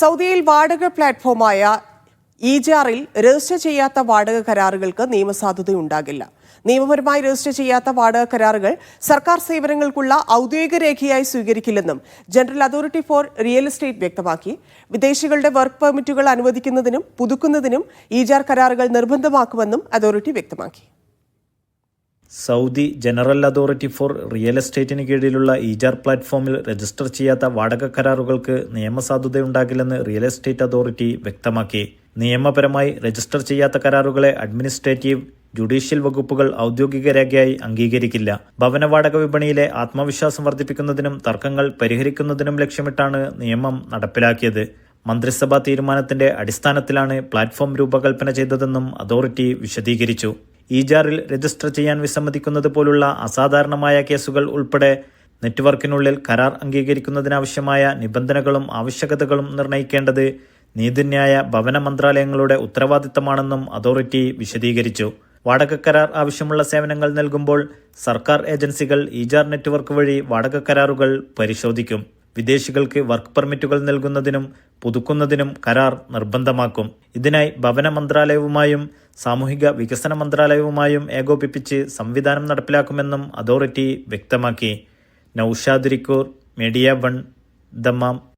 സൗദിയിൽ വാടക പ്ലാറ്റ്ഫോമായ ഇജാറിൽ രജിസ്റ്റർ ചെയ്യാത്ത വാടക കരാറുകൾക്ക് നിയമസാധുതയുണ്ടാകില്ല. നിയമപരമായി രജിസ്റ്റർ ചെയ്യാത്ത വാടക കരാറുകൾ സർക്കാർ സേവനങ്ങൾക്കുള്ള ഔദ്യോഗിക രേഖയായി സ്വീകരിക്കില്ലെന്നും general authority for real estate വ്യക്തമാക്കി. വിദേശികളുടെ വർക്ക് പെർമിറ്റുകൾ അനുവദിക്കുന്നതിനും പുതുക്കുന്നതിനും ഇജാർ കരാറുകൾ നിർബന്ധമാക്കുമെന്നും അതോറിറ്റി വ്യക്തമാക്കി. Saudi general authority for real എസ്റ്റേറ്റിന് കീഴിലുള്ള ഈജാർ പ്ലാറ്റ്ഫോമിൽ രജിസ്റ്റർ ചെയ്യാത്ത വാടക കരാറുകൾക്ക് നിയമസാധുതയുണ്ടാകില്ലെന്ന് റിയൽ എസ്റ്റേറ്റ് അതോറിറ്റി വ്യക്തമാക്കി. നിയമപരമായി രജിസ്റ്റർ ചെയ്യാത്ത കരാറുകളെ അഡ്മിനിസ്ട്രേറ്റീവ് ജുഡീഷ്യൽ വകുപ്പുകൾ ഔദ്യോഗിക രേഖയായി അംഗീകരിക്കില്ല. ഭവന വാടക വിപണിയിലെ ആത്മവിശ്വാസം വർദ്ധിപ്പിക്കുന്നതിനും തർക്കങ്ങൾ പരിഹരിക്കുന്നതിനും ലക്ഷ്യമിട്ടാണ് നിയമം നടപ്പിലാക്കിയത്. മന്ത്രിസഭാ തീരുമാനത്തിന്റെ അടിസ്ഥാനത്തിലാണ് പ്ലാറ്റ്ഫോം രൂപകൽപ്പന ചെയ്തതെന്നും അതോറിറ്റി വിശദീകരിച്ചു. ഈജാറിൽ രജിസ്റ്റർ ചെയ്യാൻ വിസമ്മതിക്കുന്നത് പോലുള്ള അസാധാരണമായ കേസുകൾ ഉൾപ്പെടെ നെറ്റ്വർക്കിനുള്ളിൽ കരാർ അംഗീകരിക്കുന്നതിനാവശ്യമായ നിബന്ധനകളും ആവശ്യകതകളും നിർണയിക്കേണ്ടത് നീതിന്യായ ഭവന മന്ത്രാലയങ്ങളുടെ ഉത്തരവാദിത്തമാണെന്നും അതോറിറ്റി വിശദീകരിച്ചു. വാടക കരാർ ആവശ്യമുള്ള സേവനങ്ങൾ നൽകുമ്പോൾ സർക്കാർ ഏജൻസികൾ ഈജാർ നെറ്റ്വർക്ക് വഴി വാടക കരാറുകൾ പരിശോധിക്കും. വിദേശികൾക്ക് വർക്ക് പെർമിറ്റുകൾ നൽകുന്നതിനും പുതുക്കുന്നതിനും കരാർ നിർബന്ധമാക്കും. ഇതിനായി ഭവന മന്ത്രാലയവുമായും സാമൂഹിക വികസന മന്ത്രാലയവുമായും ഏകോപിപ്പിച്ച് സംവിധാനം നടപ്പിലാക്കുമെന്നും അതോറിറ്റി വ്യക്തമാക്കി. നൌഷാദ് റിക്കൂർ മീഡിയ വൺ ദമ്മാം.